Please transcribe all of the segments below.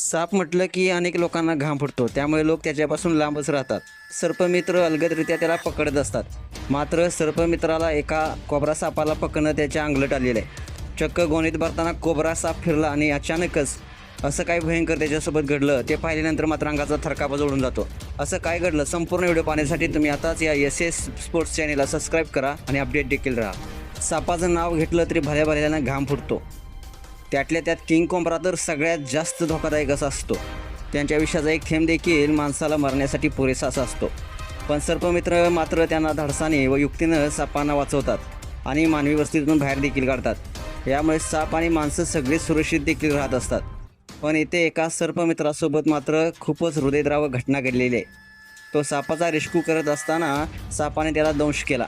साप म्हटलं की अनेक लोकांना घाम फुटतो. त्यामुळे लोक त्याच्यापासून लांबच राहतात. सर्पमित्र अलगदरित्या त्याला पकडत असतात. मात्र सर्पमित्राला एका कोबरा सापाला पकडणं त्याच्या अंगलट आलेलं आहे. चक्क गोणीत भरताना कोबरा साप फिरला आणि अचानकच असं काय भयंकर त्याच्यासोबत घडलं ते पाहिल्यानंतर मात्र अंगाचा थरकापा जोडून जातो. असं काय घडलं? संपूर्ण व्हिडिओ पाहण्यासाठी तुम्ही आताच या एस एस स्पोर्ट्स चॅनेलला सबस्क्राईब करा आणि अपडेट देखील राहा. सापाचं नाव घेतलं तरी भल्या भल्यानं घाम फुटतो. त्यातल्या त्यात किंग कोंबरा तर सगळ्यात जास्त धोकादायक असा असतो. त्यांच्या विषयाचा एक थेंब देखील माणसाला मरण्यासाठी पुरेसा असा असतो. पण सर्पमित्र मात्र त्यांना धाडसाने व युक्तीनं सापांना वाचवतात आणि मानवी वस्तीतून बाहेर देखील काढतात. यामुळे साप आणि माणसं सगळे सुरक्षित देखील राहत असतात. पण इथे एका सर्पमित्रासोबत मात्र खूपच हृदयद्रावक घटना घडलेली आहे. तो सापाचा रेस्क्यू करत असताना सापाने त्याला दंश केला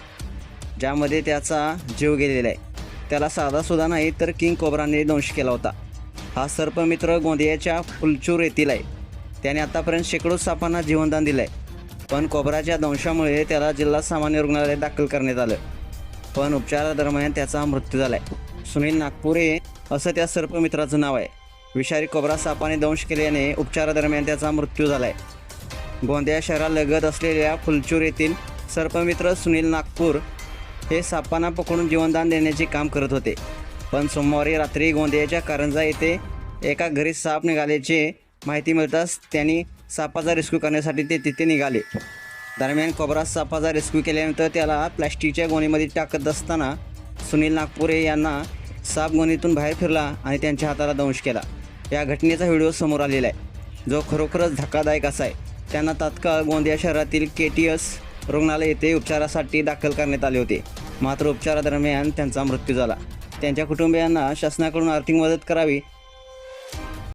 ज्यामध्ये त्याचा जीव गेलेला आहे. त्याला साधासुद्धा नाही तर किंग कोबराने दंश केला होता. हा सर्पमित्र गोंदियाच्या फुलचूर येथील आहे. त्याने आतापर्यंत शेकडो सापांना जीवनदान दिलं आहे पण कोबराच्या दंशामुळे त्याला जिल्हा सामान्य रुग्णालयात दाखल करण्यात आलं. पण उपचारादरम्यान त्याचा मृत्यू झाला आहे सुनील नागपुरे असं त्या सर्पमित्राचं नाव आहे. विषारी कोबरा सापाने दंश केल्याने उपचारादरम्यान त्याचा मृत्यू झाला आहे गोंदिया शहरालगत असलेल्या फुलचूर येथील सर्पमित्र सुनील नागपूर हे सापांना पकडून जीवनदान देण्याचे काम करत होते. पण सोमवारी रात्री गोंदियाच्या कारंजा येथे एका घरी साप निघाल्याचे माहिती मिळताच त्यांनी सापाचा रेस्क्यू करण्यासाठी ते तिथे निघाले. दरम्यान कोबरा सापाचा रेस्क्यू केल्यानंतर त्याला प्लॅस्टिकच्या गोणीमध्ये टाकत असताना सुनील नागपुरे यांना साप गोणीतून बाहेर फिरला आणि त्यांच्या हाताला दंश केला. या घटनेचा व्हिडिओ समोर आलेला आहे. जो खरोखरच धक्कादायक असा आहे. त्यांना तात्काळ गोंदिया शहरातील के टी एस रुग्णालय येथे उपचारासाठी दाखल करण्यात आले होते. मात्र उपचारादरम्यान त्यांचा मृत्यू झाला. त्यांच्या कुटुंबियांना शासनाकडून आर्थिक मदत करावी